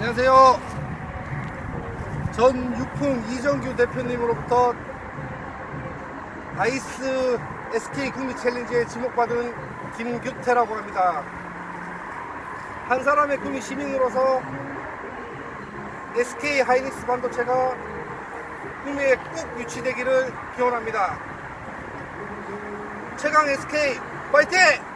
안녕하세요. 전 유풍 이정규 대표님으로부터 아이스 SK 국민 챌린지에 지목받은 김규태라고 합니다. 한 사람의 꿈이 시민으로서 SK 하이닉스 반도체가 꿈에 꼭 유치되기를 기원합니다. 최강 SK 파이팅!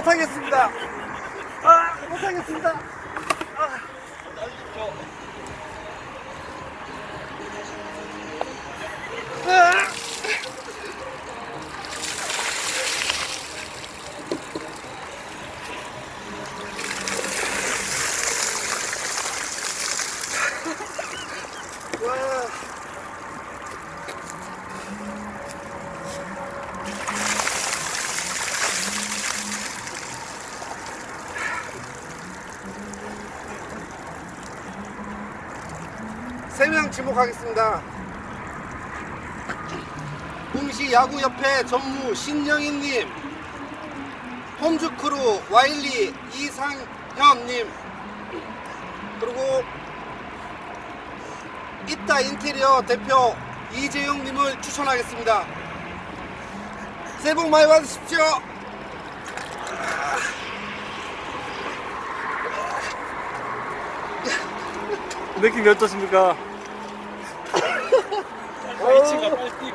못하겠습니다. 아, 못하겠습니다. 아. 와. 세명 지목하겠습니다. 공시 야구협회 전무 신영인님, 홈즈크루 와일리 이상현님, 그리고 이따 인테리어 대표 이재용님을 추천하겠습니다. 새해 복 많이 받으십시오. 느낌이 파이팅